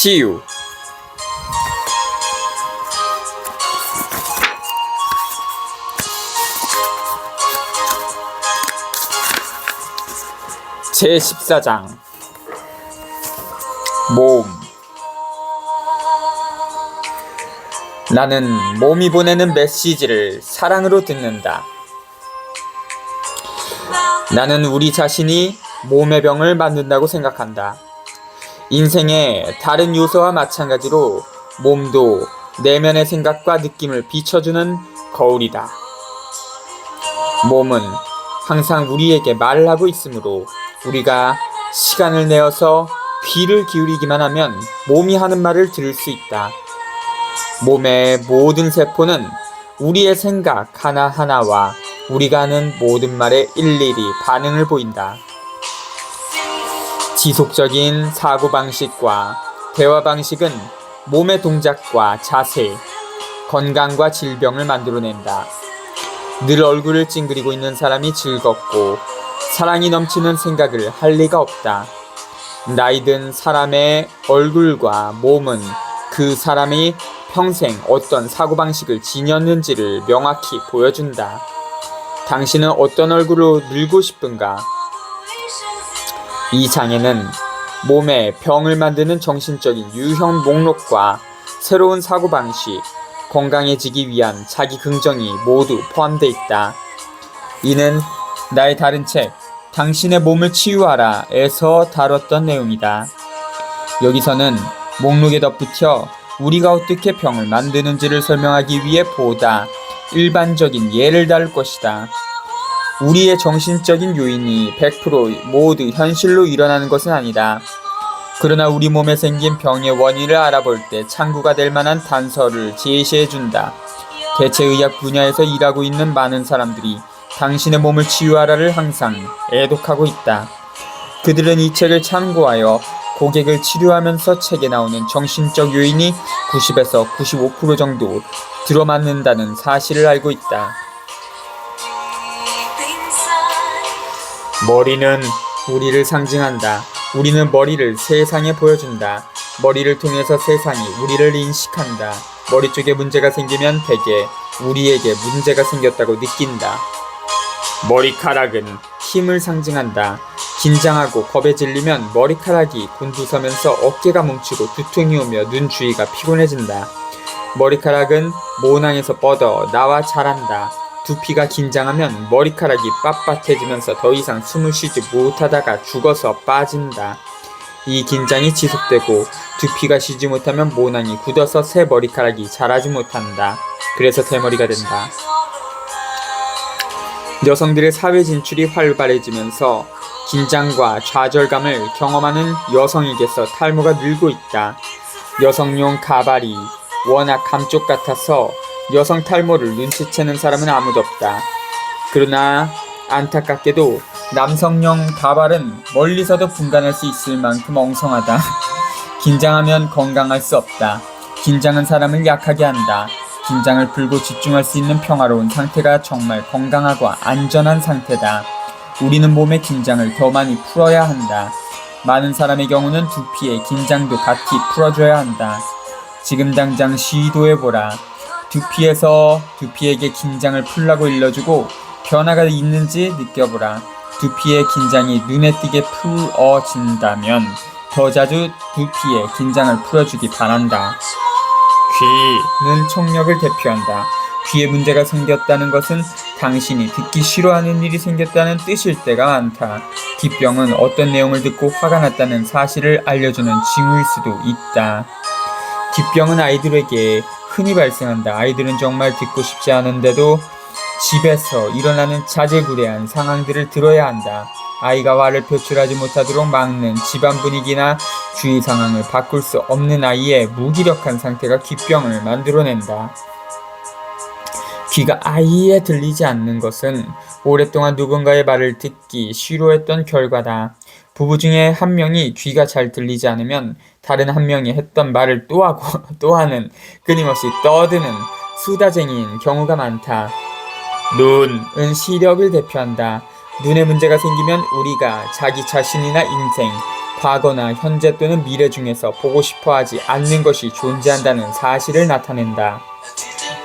치유 제14장 몸 나는 몸이 보내는 메시지를 사랑으로 듣는다. 나는 우리 자신이 몸의 병을 만든다고 생각한다. 인생의 다른 요소와 마찬가지로 몸도 내면의 생각과 느낌을 비춰주는 거울이다. 몸은 항상 우리에게 말을 하고 있으므로 우리가 시간을 내어서 귀를 기울이기만 하면 몸이 하는 말을 들을 수 있다. 몸의 모든 세포는 우리의 생각 하나하나와 우리가 하는 모든 말에 일일이 반응을 보인다. 지속적인 사고방식과 대화방식은 몸의 동작과 자세, 건강과 질병을 만들어낸다. 늘 얼굴을 찡그리고 있는 사람이 즐겁고 사랑이 넘치는 생각을 할 리가 없다. 나이든 사람의 얼굴과 몸은 그 사람이 평생 어떤 사고방식을 지녔는지를 명확히 보여준다. 당신은 어떤 얼굴로 늙고 싶은가? 이 장에는 몸에 병을 만드는 정신적인 유형 목록과 새로운 사고방식, 건강해지기 위한 자기 긍정이 모두 포함되어 있다. 이는 나의 다른 책, 당신의 몸을 치유하라에서 다뤘던 내용이다. 여기서는 목록에 덧붙여 우리가 어떻게 병을 만드는지를 설명하기 위해 보다 일반적인 예를 다룰 것이다. 우리의 정신적인 요인이 100% 모두 현실로 일어나는 것은 아니다. 그러나 우리 몸에 생긴 병의 원인을 알아볼 때 참고가 될 만한 단서를 제시해 준다. 대체의학 분야에서 일하고 있는 많은 사람들이 당신의 몸을 치유하라를 항상 애독하고 있다. 그들은 이 책을 참고하여 고객을 치료하면서 책에 나오는 정신적 요인이 90에서 95% 정도 들어맞는다는 사실을 알고 있다. 머리는 우리를 상징한다. 우리는 머리를 세상에 보여준다. 머리를 통해서 세상이 우리를 인식한다. 머리 쪽에 문제가 생기면 대개 우리에게 문제가 생겼다고 느낀다. 머리카락은 힘을 상징한다. 긴장하고 겁에 질리면 머리카락이 곤두서면서 어깨가 뭉치고 두통이 오며 눈 주위가 피곤해진다. 머리카락은 모낭에서 뻗어 나와 자란다. 두피가 긴장하면 머리카락이 빳빳해지면서 더 이상 숨을 쉬지 못하다가 죽어서 빠진다. 이 긴장이 지속되고 두피가 쉬지 못하면 모낭이 굳어서 새 머리카락이 자라지 못한다. 그래서 대머리가 된다. 여성들의 사회 진출이 활발해지면서 긴장과 좌절감을 경험하는 여성에게서 탈모가 늘고 있다. 여성용 가발이 워낙 감쪽 같아서 여성 탈모를 눈치채는 사람은 아무도 없다. 그러나 안타깝게도 남성용 가발은 멀리서도 분간할 수 있을 만큼 엉성하다. 긴장하면 건강할 수 없다. 긴장은 사람을 약하게 한다. 긴장을 풀고 집중할 수 있는 평화로운 상태가 정말 건강하고 안전한 상태다. 우리는 몸의 긴장을 더 많이 풀어야 한다. 많은 사람의 경우는 두피의 긴장도 같이 풀어줘야 한다. 지금 당장 시도해보라. 두피에서 두피에게 긴장을 풀라고 일러주고 변화가 있는지 느껴보라. 두피의 긴장이 눈에 띄게 풀어진다면 더 자주 두피의 긴장을 풀어주기 바란다. 귀는 청력을 대표한다. 귀에 문제가 생겼다는 것은 당신이 듣기 싫어하는 일이 생겼다는 뜻일 때가 많다. 귀병은 어떤 내용을 듣고 화가 났다는 사실을 알려주는 징후일 수도 있다. 귀병은 아이들에게 흔히 발생한다. 아이들은 정말 듣고 싶지 않은데도 집에서 일어나는 자제구레한 상황들을 들어야 한다. 아이가 화를 표출하지 못하도록 막는 집안 분위기나 주위 상황을 바꿀 수 없는 아이의 무기력한 상태가 귀병을 만들어낸다. 귀가 아예 들리지 않는 것은 오랫동안 누군가의 말을 듣기 싫어했던 결과다. 부부 중에 한 명이 귀가 잘 들리지 않으면 다른 한 명이 했던 말을 또 하고 또 하는 끊임없이 떠드는 수다쟁이인 경우가 많다. 눈은 시력을 대표한다. 눈에 문제가 생기면 우리가 자기 자신이나 인생, 과거나 현재 또는 미래 중에서 보고 싶어 하지 않는 것이 존재한다는 사실을 나타낸다.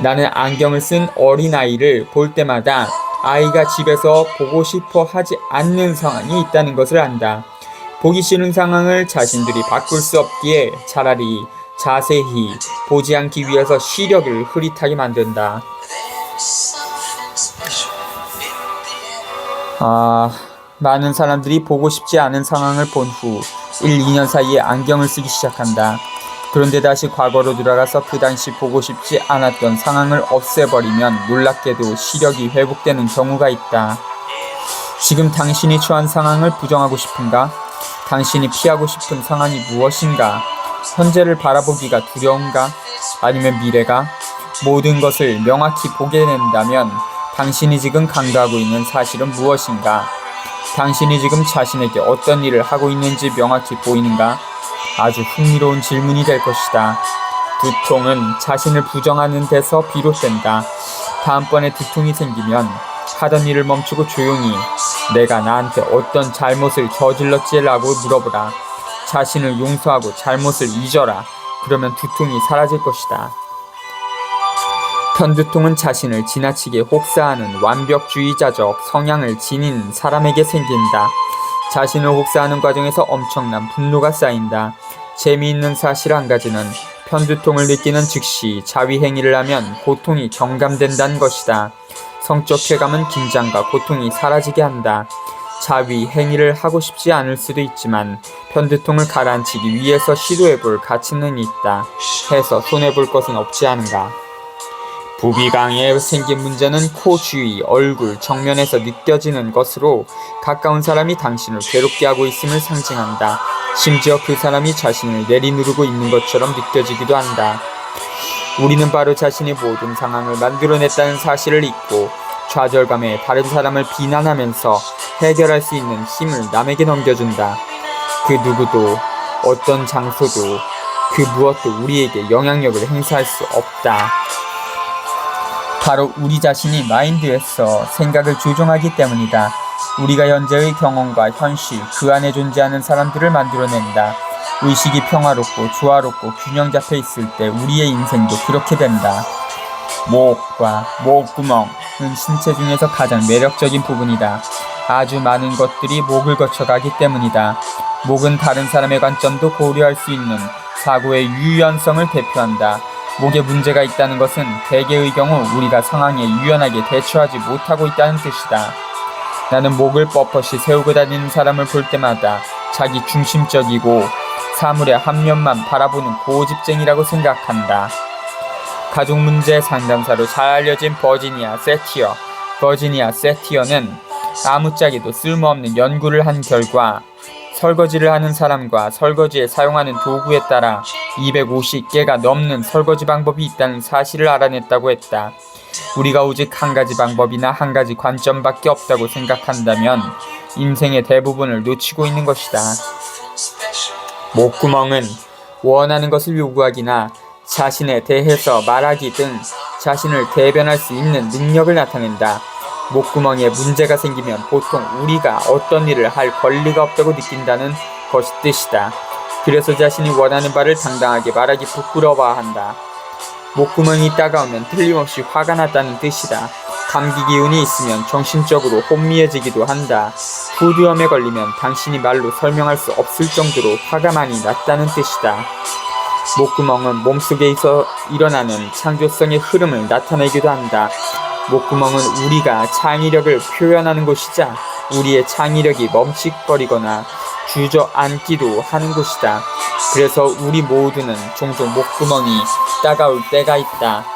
나는 안경을 쓴 어린아이를 볼 때마다 아이가 집에서 보고 싶어 하지 않는 상황이 있다는 것을 안다. 보기 싫은 상황을 자신들이 바꿀 수 없기에 차라리 자세히 보지 않기 위해서 시력을 흐릿하게 만든다. 아, 많은 사람들이 보고 싶지 않은 상황을 본 후 1, 2년 사이에 안경을 쓰기 시작한다. 그런데 다시 과거로 돌아가서 그 당시 보고 싶지 않았던 상황을 없애버리면 놀랍게도 시력이 회복되는 경우가 있다. 지금 당신이 처한 상황을 부정하고 싶은가? 당신이 피하고 싶은 상황이 무엇인가? 현재를 바라보기가 두려운가? 아니면 미래가? 모든 것을 명확히 보게 된다면 당신이 지금 강조하고 있는 사실은 무엇인가? 당신이 지금 자신에게 어떤 일을 하고 있는지 명확히 보이는가? 아주 흥미로운 질문이 될 것이다. 두통은 자신을 부정하는 데서 비롯된다. 다음번에 두통이 생기면 하던 일을 멈추고 조용히 내가 나한테 어떤 잘못을 저질렀지라고 물어보라. 자신을 용서하고 잘못을 잊어라. 그러면 두통이 사라질 것이다. 편두통은 자신을 지나치게 혹사하는 완벽주의자적 성향을 지닌 사람에게 생긴다. 자신을 혹사하는 과정에서 엄청난 분노가 쌓인다. 재미있는 사실 한 가지는 편두통을 느끼는 즉시 자위 행위를 하면 고통이 경감된다는 것이다. 성적 쾌감은 긴장과 고통이 사라지게 한다. 자위 행위를 하고 싶지 않을 수도 있지만 편두통을 가라앉히기 위해서 시도해볼 가치는 있다. 해서 손해볼 것은 없지 않은가. 부비강에 생긴 문제는 코 주위, 얼굴, 정면에서 느껴지는 것으로 가까운 사람이 당신을 괴롭게 하고 있음을 상징한다. 심지어 그 사람이 자신을 내리누르고 있는 것처럼 느껴지기도 한다. 우리는 바로 자신의 모든 상황을 만들어냈다는 사실을 잊고 좌절감에 다른 사람을 비난하면서 해결할 수 있는 힘을 남에게 넘겨준다. 그 누구도 어떤 장소도 그 무엇도 우리에게 영향력을 행사할 수 없다. 바로 우리 자신이 마인드에서 생각을 조종하기 때문이다. 우리가 현재의 경험과 현실, 그 안에 존재하는 사람들을 만들어낸다. 의식이 평화롭고 조화롭고 균형 잡혀 있을 때 우리의 인생도 그렇게 된다. 목과 목구멍은 신체 중에서 가장 매력적인 부분이다. 아주 많은 것들이 목을 거쳐가기 때문이다. 목은 다른 사람의 관점도 고려할 수 있는 사고의 유연성을 대표한다. 목에 문제가 있다는 것은 대개의 경우 우리가 상황에 유연하게 대처하지 못하고 있다는 뜻이다. 나는 목을 뻣뻣이 세우고 다니는 사람을 볼 때마다 자기 중심적이고 사물의 한 면만 바라보는 고집쟁이라고 생각한다. 가족 문제 상담사로 잘 알려진 버지니아 세티어. 버지니아 세티어는 아무짝에도 쓸모없는 연구를 한 결과 설거지를 하는 사람과 설거지에 사용하는 도구에 따라 250개가 넘는 설거지 방법이 있다는 사실을 알아냈다고 했다. 우리가 오직 한 가지 방법이나 한 가지 관점밖에 없다고 생각한다면 인생의 대부분을 놓치고 있는 것이다. 목구멍은 원하는 것을 요구하기나 자신에 대해서 말하기 등 자신을 대변할 수 있는 능력을 나타낸다. 목구멍에 문제가 생기면 보통 우리가 어떤 일을 할 권리가 없다고 느낀다는 것이 뜻이다. 그래서 자신이 원하는 바를 당당하게 말하기 부끄러워한다. 목구멍이 따가우면 틀림없이 화가 났다는 뜻이다. 감기 기운이 있으면 정신적으로 혼미해지기도 한다. 후두염에 걸리면 당신이 말로 설명할 수 없을 정도로 화가 많이 났다는 뜻이다. 목구멍은 몸속에서 일어나는 창조성의 흐름을 나타내기도 한다. 목구멍은 우리가 창의력을 표현하는 곳이자 우리의 창의력이 멈칫거리거나 주저앉기도 하는 곳이다. 그래서 우리 모두는 종종 목구멍이 따가울 때가 있다.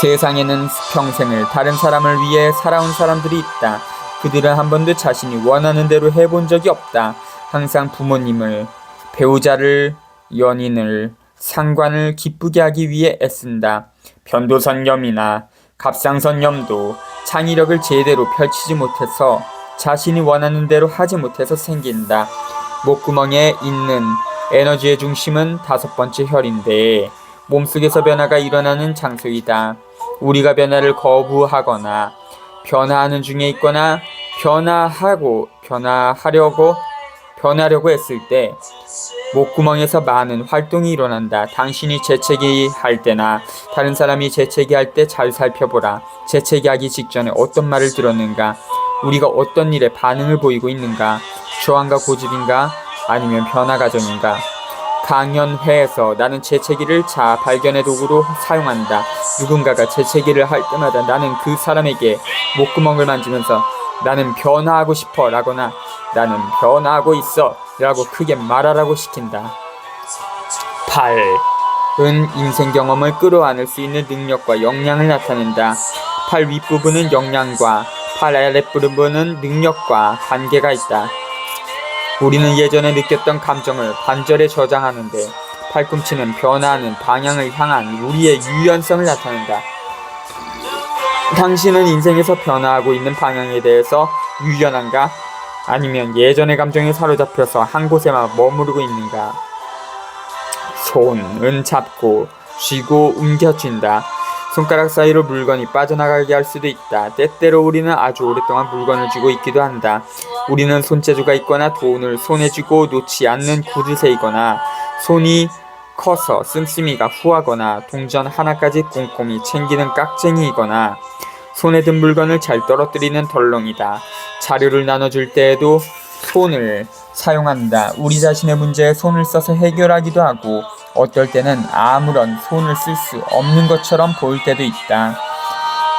세상에는 평생을 다른 사람을 위해 살아온 사람들이 있다. 그들은 한 번도 자신이 원하는 대로 해본 적이 없다. 항상 부모님을, 배우자를, 연인을, 상관을 기쁘게 하기 위해 애쓴다. 편도선염이나 갑상선염도 창의력을 제대로 펼치지 못해서 자신이 원하는 대로 하지 못해서 생긴다. 목구멍에 있는 에너지의 중심은 다섯 번째 혈인데 몸속에서 변화가 일어나는 장소이다. 우리가 변화를 거부하거나 변화하는 중에 있거나 변화하고 변화하려고 변하려고 했을 때 목구멍에서 많은 활동이 일어난다. 당신이 재채기 할 때나 다른 사람이 재채기 할 때 잘 살펴보라. 재채기 하기 직전에 어떤 말을 들었는가? 우리가 어떤 일에 반응을 보이고 있는가? 저항과 고집인가? 아니면 변화 과정인가? 강연회에서 나는 재채기를 자아 발견의 도구로 사용한다. 누군가가 재채기를 할 때마다 나는 그 사람에게 목구멍을 만지면서 나는 변화하고 싶어 라거나 나는 변화하고 있어 라고 크게 말하라고 시킨다. 8 은 인생 경험을 끌어안을 수 있는 능력과 역량을 나타낸다. 팔 윗부분은 역량과 팔 아랫부분은 능력과 관계가 있다. 우리는 예전에 느꼈던 감정을 관절에 저장하는데 팔꿈치는 변화하는 방향을 향한 우리의 유연성을 나타낸다. 당신은 인생에서 변화하고 있는 방향에 대해서 유연한가? 아니면 예전의 감정에 사로잡혀서 한 곳에만 머무르고 있는가? 손은 잡고 쥐고 움켜쥔다. 손가락 사이로 물건이 빠져나가게 할 수도 있다. 때때로 우리는 아주 오랫동안 물건을 쥐고 있기도 한다. 우리는 손재주가 있거나 돈을 손에 쥐고 놓지 않는 구두쇠이거나 손이 커서 씀씀이가 후하거나 동전 하나까지 꼼꼼히 챙기는 깍쟁이이거나 손에 든 물건을 잘 떨어뜨리는 덜렁이다. 자료를 나눠줄 때에도 손을 사용한다. 우리 자신의 문제에 손을 써서 해결하기도 하고 어떨 때는 아무런 손을 쓸 수 없는 것처럼 보일 때도 있다.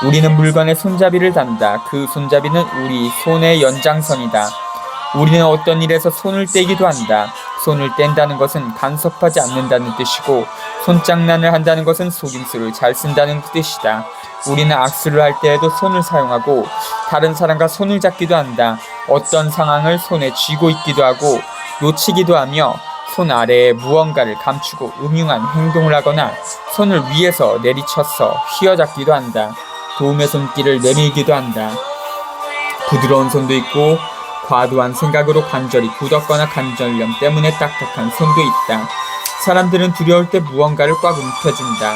우리는 물건에 손잡이를 단다. 그 손잡이는 우리 손의 연장선이다. 우리는 어떤 일에서 손을 떼기도 한다. 손을 뗀다는 것은 간섭하지 않는다는 뜻이고 손장난을 한다는 것은 속임수를 잘 쓴다는 뜻이다. 우리는 악수를 할 때에도 손을 사용하고 다른 사람과 손을 잡기도 한다. 어떤 상황을 손에 쥐고 있기도 하고 놓치기도 하며 손 아래에 무언가를 감추고 음흉한 행동을 하거나 손을 위에서 내리쳐서 휘어잡기도 한다. 도움의 손길을 내밀기도 한다. 부드러운 손도 있고 과도한 생각으로 관절이 굳었거나 관절염 때문에 딱딱한 손도 있다. 사람들은 두려울 때 무언가를 꽉 움켜쥔다.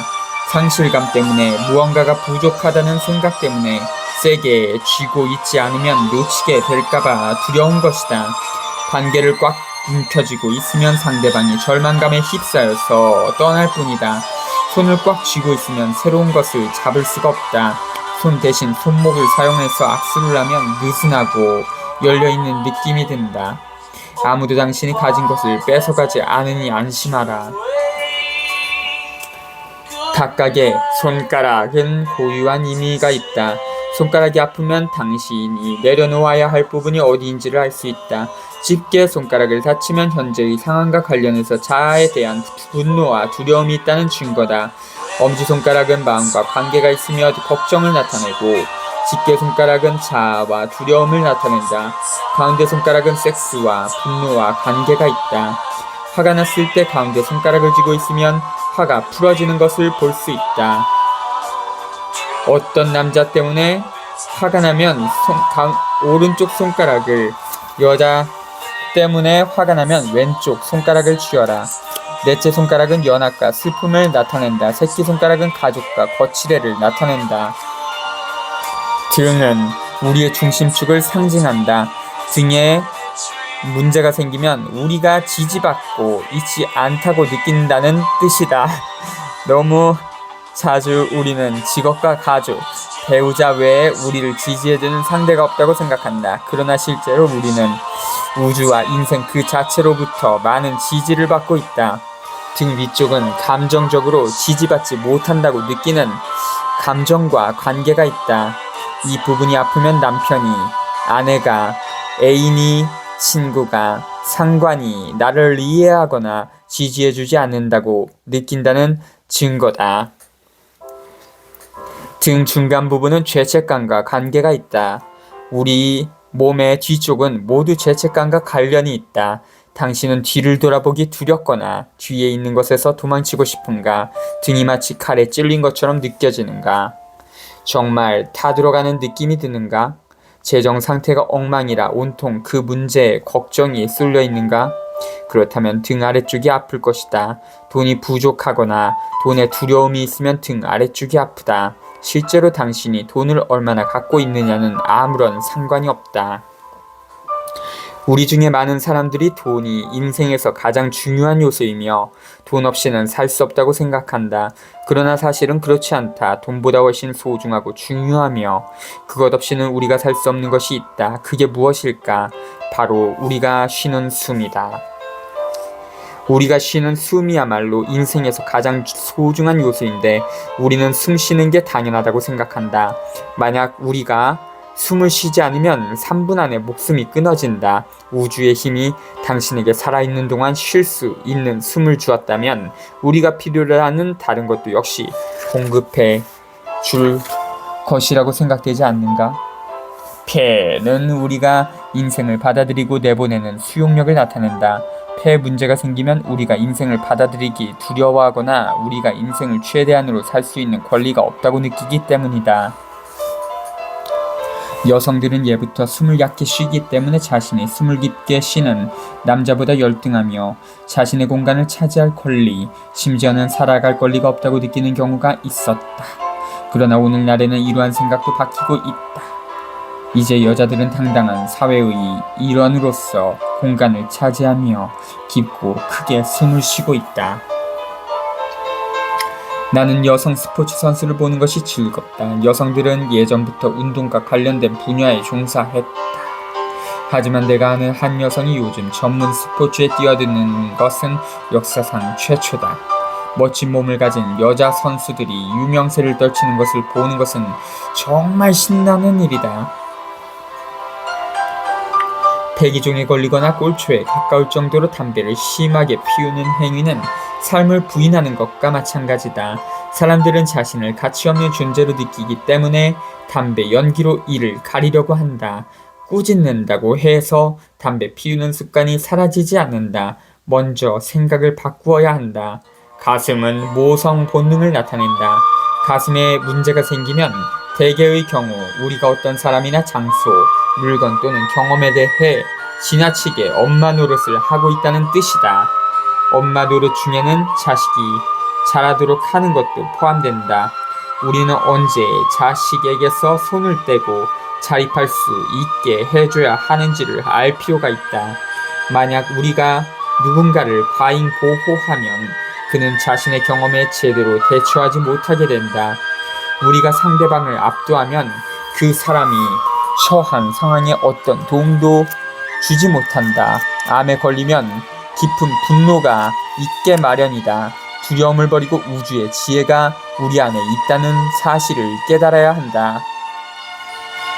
상실감 때문에 무언가가 부족하다는 생각 때문에 세게 쥐고 있지 않으면 놓치게 될까봐 두려운 것이다. 관계를 꽉 움켜쥐고 있으면 상대방이 절망감에 휩싸여서 떠날 뿐이다. 손을 꽉 쥐고 있으면 새로운 것을 잡을 수가 없다. 손 대신 손목을 사용해서 악수를 하면 느슨하고 열려있는 느낌이 든다. 아무도 당신이 가진 것을 뺏어가지 않으니 안심하라. 각각의 손가락은 고유한 의미가 있다. 손가락이 아프면 당신이 내려놓아야 할 부분이 어디인지를 알 수 있다. 집게 손가락을 다치면 현재의 상황과 관련해서 자아에 대한 분노와 두려움이 있다는 증거다. 엄지손가락은 마음과 관계가 있으며 걱정을 나타내고 집게 손가락은 자아와 두려움을 나타낸다. 가운데 손가락은 섹스와 분노와 관계가 있다. 화가 났을 때 가운데 손가락을 쥐고 있으면 화가 풀어지는 것을 볼 수 있다. 어떤 남자 때문에 화가 나면 손, 가, 오른쪽 손가락을 여자 때문에 화가 나면 왼쪽 손가락을 쥐어라. 넷째 손가락은 연합과 슬픔을 나타낸다. 새끼 손가락은 가족과 거칠애를 나타낸다. 등은 우리의 중심축을 상징한다. 등에 문제가 생기면 우리가 지지받고 있지 않다고 느낀다는 뜻이다. 너무 자주 우리는 직업과 가족, 배우자 외에 우리를 지지해주는 상대가 없다고 생각한다. 그러나 실제로 우리는 우주와 인생 그 자체로부터 많은 지지를 받고 있다. 등 위쪽은 감정적으로 지지받지 못한다고 느끼는 감정과 관계가 있다. 이 부분이 아프면 남편이, 아내가, 애인이, 친구가, 상관이 나를 이해하거나 지지해주지 않는다고 느낀다는 증거다. 등 중간 부분은 죄책감과 관계가 있다. 우리 몸의 뒤쪽은 모두 죄책감과 관련이 있다. 당신은 뒤를 돌아보기 두렵거나 뒤에 있는 것에서 도망치고 싶은가? 등이 마치 칼에 찔린 것처럼 느껴지는가? 정말 타들어가는 느낌이 드는가? 재정 상태가 엉망이라 온통 그 문제에 걱정이 쏠려 있는가? 그렇다면 등 아래쪽이 아플 것이다. 돈이 부족하거나 돈에 두려움이 있으면 등 아래쪽이 아프다. 실제로 당신이 돈을 얼마나 갖고 있느냐는 아무런 상관이 없다. 우리 중에 많은 사람들이 돈이 인생에서 가장 중요한 요소이며 돈 없이는 살 수 없다고 생각한다. 그러나 사실은 그렇지 않다. 돈보다 훨씬 소중하고 중요하며 그것 없이는 우리가 살 수 없는 것이 있다. 그게 무엇일까? 바로 우리가 쉬는 숨이다. 우리가 쉬는 숨이야말로 인생에서 가장 소중한 요소인데 우리는 숨 쉬는 게 당연하다고 생각한다. 만약 우리가 숨을 쉬지 않으면 3분 안에 목숨이 끊어진다. 우주의 힘이 당신에게 살아있는 동안 쉴 수 있는 숨을 주었다면 우리가 필요로 하는 다른 것도 역시 공급해 줄 것이라고 생각되지 않는가? 폐는 우리가 인생을 받아들이고 내보내는 수용력을 나타낸다. 폐 문제가 생기면 우리가 인생을 받아들이기 두려워하거나 우리가 인생을 최대한으로 살 수 있는 권리가 없다고 느끼기 때문이다. 여성들은 예부터 숨을 얕게 쉬기 때문에 자신이 숨을 깊게 쉬는 남자보다 열등하며 자신의 공간을 차지할 권리, 심지어는 살아갈 권리가 없다고 느끼는 경우가 있었다. 그러나 오늘날에는 이러한 생각도 바뀌고 있다. 이제 여자들은 당당한 사회의 일원으로서 공간을 차지하며 깊고 크게 숨을 쉬고 있다. 나는 여성 스포츠 선수를 보는 것이 즐겁다. 여성들은 예전부터 운동과 관련된 분야에 종사했다. 하지만 내가 아는 한 여성이 요즘 전문 스포츠에 뛰어드는 것은 역사상 최초다. 멋진 몸을 가진 여자 선수들이 유명세를 떨치는 것을 보는 것은 정말 신나는 일이다. 폐기종에 걸리거나 꼴초에 가까울 정도로 담배를 심하게 피우는 행위는 삶을 부인하는 것과 마찬가지다. 사람들은 자신을 가치 없는 존재로 느끼기 때문에 담배 연기로 이를 가리려고 한다. 꾸짖는다고 해서 담배 피우는 습관이 사라지지 않는다. 먼저 생각을 바꾸어야 한다. 가슴은 모성 본능을 나타낸다. 가슴에 문제가 생기면 대개의 경우 우리가 어떤 사람이나 장소, 물건 또는 경험에 대해 지나치게 엄마 노릇을 하고 있다는 뜻이다. 엄마 노릇 중에는 자식이 자라도록 하는 것도 포함된다. 우리는 언제 자식에게서 손을 떼고 자립할 수 있게 해줘야 하는지를 알 필요가 있다. 만약 우리가 누군가를 과잉 보호하면 그는 자신의 경험에 제대로 대처하지 못하게 된다. 우리가 상대방을 압도하면 그 사람이 처한 상황에 어떤 도움도 주지 못한다. 암에 걸리면 깊은 분노가 있게 마련이다. 두려움을 버리고 우주의 지혜가 우리 안에 있다는 사실을 깨달아야 한다.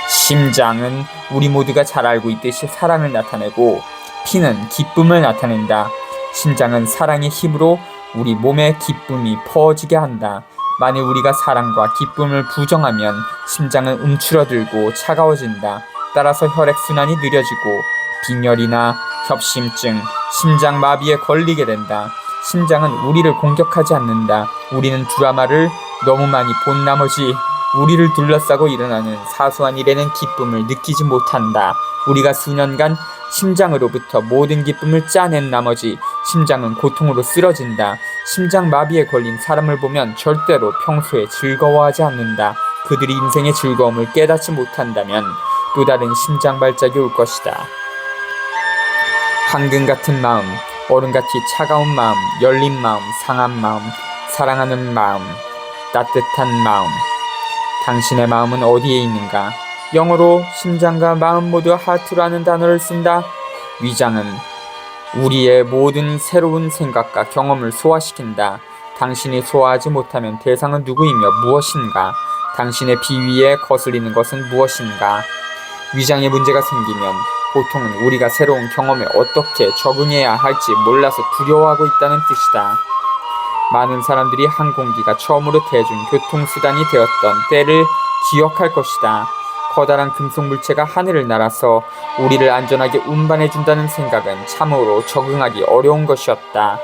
심장은 우리 모두가 잘 알고 있듯이 사랑을 나타내고 피는 기쁨을 나타낸다. 심장은 사랑의 힘으로 우리 몸에 기쁨이 퍼지게 한다. 만일 우리가 사랑과 기쁨을 부정하면 심장은 움츠러들고 차가워진다. 따라서 혈액순환이 느려지고 빈혈이나 협심증, 심장마비에 걸리게 된다. 심장은 우리를 공격하지 않는다. 우리는 드라마를 너무 많이 본 나머지 우리를 둘러싸고 일어나는 사소한 일에는 기쁨을 느끼지 못한다. 우리가 수년간 심장으로부터 모든 기쁨을 짜낸 나머지 심장은 고통으로 쓰러진다. 심장 마비에 걸린 사람을 보면 절대로 평소에 즐거워하지 않는다. 그들이 인생의 즐거움을 깨닫지 못한다면 또 다른 심장 발작이 올 것이다. 황금 같은 마음, 얼음같이 차가운 마음, 열린 마음, 상한 마음, 사랑하는 마음, 따뜻한 마음. 당신의 마음은 어디에 있는가? 영어로 심장과 마음 모두 하트라는 단어를 쓴다. 위장은 우리의 모든 새로운 생각과 경험을 소화시킨다. 당신이 소화하지 못하면 대상은 누구이며 무엇인가? 당신의 비위에 거슬리는 것은 무엇인가? 위장에 문제가 생기면 보통은 우리가 새로운 경험에 어떻게 적응해야 할지 몰라서 두려워하고 있다는 뜻이다. 많은 사람들이 항공기가 처음으로 대중교통수단이 되었던 때를 기억할 것이다. 커다란 금속 물체가 하늘을 날아서 우리를 안전하게 운반해준다는 생각은 참으로 적응하기 어려운 것이었다.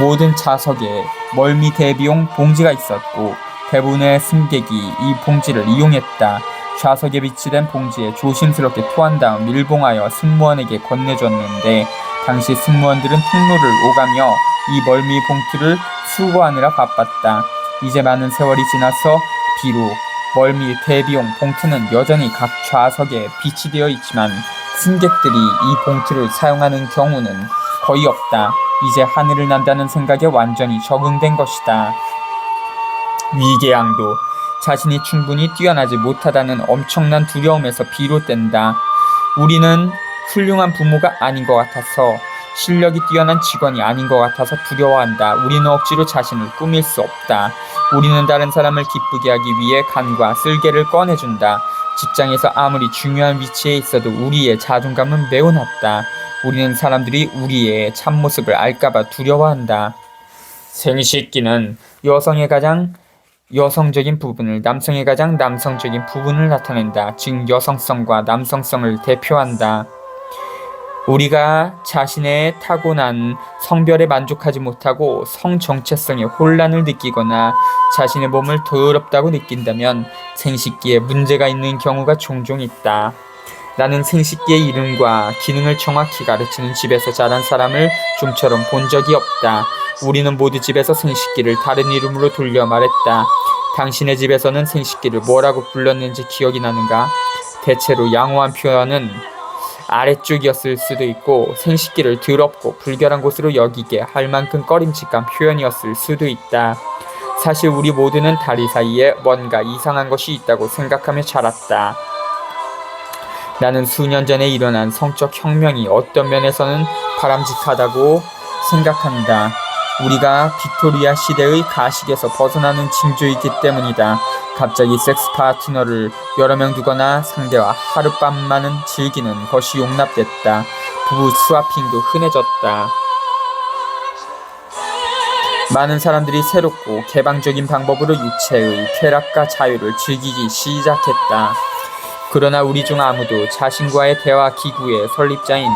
모든 좌석에 멀미 대비용 봉지가 있었고 대부분의 승객이 이 봉지를 이용했다. 좌석에 비치된 봉지에 조심스럽게 토한 다음 밀봉하여 승무원에게 건네줬는데 당시 승무원들은 통로를 오가며 이 멀미 봉투를 수거하느라 바빴다. 이제 많은 세월이 지나서 비록 멀미 대비용 봉투는 여전히 각 좌석에 비치되어 있지만 승객들이 이 봉투를 사용하는 경우는 거의 없다. 이제 하늘을 난다는 생각에 완전히 적응된 것이다. 위계양도 자신이 충분히 뛰어나지 못하다는 엄청난 두려움에서 비롯된다. 우리는 훌륭한 부모가 아닌 것 같아서 실력이 뛰어난 직원이 아닌 것 같아서 두려워한다. 우리는 억지로 자신을 꾸밀 수 없다. 우리는 다른 사람을 기쁘게 하기 위해 간과 쓸개를 꺼내준다. 직장에서 아무리 중요한 위치에 있어도 우리의 자존감은 매우 낮다. 우리는 사람들이 우리의 참모습을 알까봐 두려워한다. 생식기는 여성의 가장 여성적인 부분을 남성의 가장 남성적인 부분을 나타낸다. 즉 여성성과 남성성을 대표한다. 우리가 자신의 타고난 성별에 만족하지 못하고 성 정체성에 혼란을 느끼거나 자신의 몸을 더럽다고 느낀다면 생식기에 문제가 있는 경우가 종종 있다. 나는 생식기의 이름과 기능을 정확히 가르치는 집에서 자란 사람을 좀처럼 본 적이 없다. 우리는 모두 집에서 생식기를 다른 이름으로 돌려 말했다. 당신의 집에서는 생식기를 뭐라고 불렀는지 기억이 나는가? 대체로 양호한 표현은 아래쪽이었을 수도 있고 생식기를 더럽고 불결한 곳으로 여기게 할 만큼 꺼림칙한 표현이었을 수도 있다. 사실 우리 모두는 다리 사이에 뭔가 이상한 것이 있다고 생각하며 자랐다. 나는 수년 전에 일어난 성적 혁명이 어떤 면에서는 바람직하다고 생각한다. 우리가 빅토리아 시대의 가식에서 벗어나는 징조이기 때문이다. 갑자기 섹스 파트너를 여러 명 두거나 상대와 하룻밤만은 즐기는 것이 용납됐다. 부부 스와핑도 흔해졌다. 많은 사람들이 새롭고 개방적인 방법으로 유체의 쾌락과 자유를 즐기기 시작했다. 그러나 우리 중 아무도 자신과의 대화 기구의 설립자인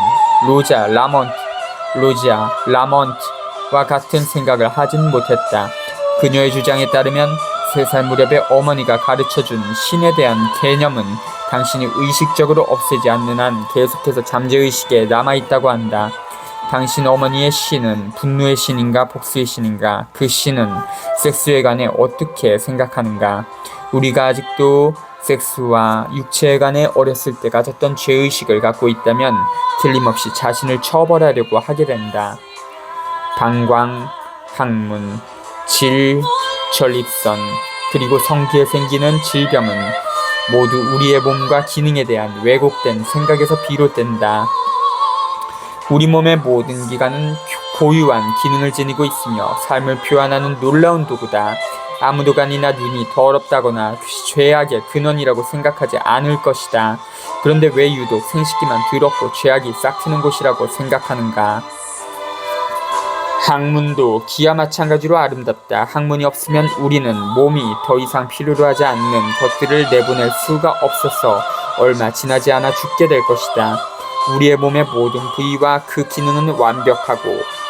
로자 라몬트, 로지아 라몬트와 같은 생각을 하진 못했다. 그녀의 주장에 따르면 세 살 무렵에 어머니가 가르쳐준 신에 대한 개념은 당신이 의식적으로 없애지 않는 한 계속해서 잠재의식에 남아있다고 한다. 당신 어머니의 신은 분노의 신인가 복수의 신인가 그 신은 섹스에 관해 어떻게 생각하는가 우리가 아직도 섹스와 육체에 관해 어렸을 때 가졌던 죄의식을 갖고 있다면 틀림없이 자신을 처벌하려고 하게 된다. 방광, 항문, 질, 전립선, 그리고 성기에 생기는 질병은 모두 우리의 몸과 기능에 대한 왜곡된 생각에서 비롯된다. 우리 몸의 모든 기관은 고유한 기능을 지니고 있으며 삶을 표현하는 놀라운 도구다. 아무도 간이나 눈이 더럽다거나 죄악의 근원이라고 생각하지 않을 것이다. 그런데 왜 유독 생식기만 더럽고 죄악이 싹트는 곳이라고 생각하는가? 항문도 기와 마찬가지로 아름답다. 항문이 없으면 우리는 몸이 더 이상 필요로 하지 않는 것들을 내보낼 수가 없어서 얼마 지나지 않아 죽게 될 것이다. 우리의 몸의 모든 부위와 그 기능은 완벽하고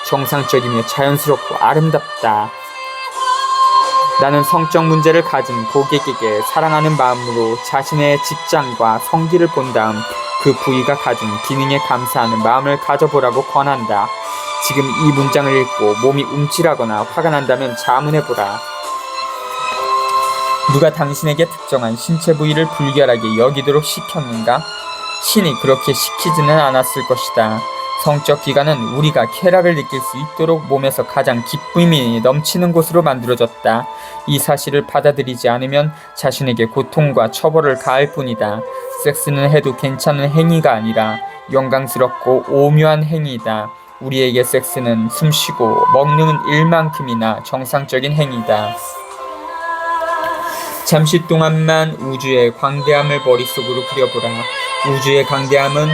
정상적이며 자연스럽고 아름답다. 나는 성적 문제를 가진 고객에게 사랑하는 마음으로 자신의 직장과 성기를 본 다음 그 부위가 가진 기능에 감사하는 마음을 가져보라고 권한다. 지금 이 문장을 읽고 몸이 움찔하거나 화가 난다면 자문해보라. 누가 당신에게 특정한 신체 부위를 불결하게 여기도록 시켰는가? 신이 그렇게 시키지는 않았을 것이다. 성적 기관은 우리가 쾌락을 느낄 수 있도록 몸에서 가장 기쁨이 넘치는 곳으로 만들어졌다. 이 사실을 받아들이지 않으면 자신에게 고통과 처벌을 가할 뿐이다. 섹스는 해도 괜찮은 행위가 아니라 영광스럽고 오묘한 행위이다. 우리에게 섹스는 숨쉬고 먹는 일만큼이나 정상적인 행위다. 잠시 동안만 우주의 광대함을 머릿속으로 그려보라. 우주의 광대함은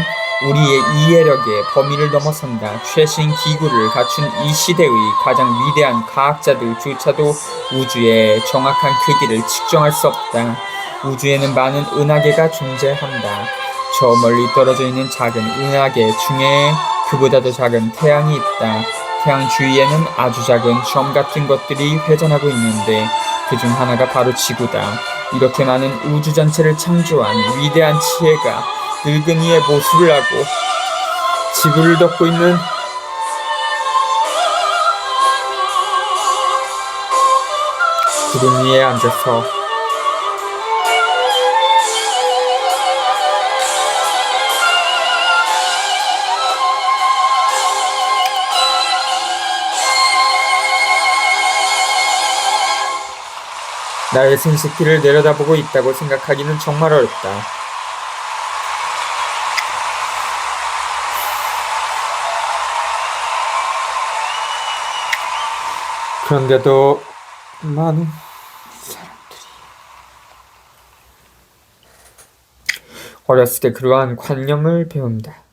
우리의 이해력의 범위를 넘어선다. 최신 기구를 갖춘 이 시대의 가장 위대한 과학자들조차도 우주의 정확한 크기를 측정할 수 없다. 우주에는 많은 은하계가 존재한다. 저 멀리 떨어져 있는 작은 은하계 중에 그보다 도 작은 태양이 있다. 태양 주위에는 아주 작은 점 같은 것들이 회전하고 있는데 그 중 하나가 바로 지구다. 이렇게 많은 우주 전체를 창조한 위대한 지혜가 늙은이의 모습을 하고 지구를 덮고 있는 구름 위에 앉아서 나의 생식기를 내려다보고 있다고 생각하기는 정말 어렵다. 그런데도 많은 사람들이 어렸을 때 그러한 관념을 배운다.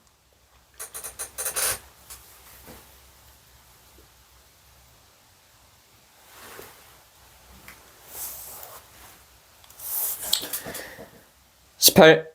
십팔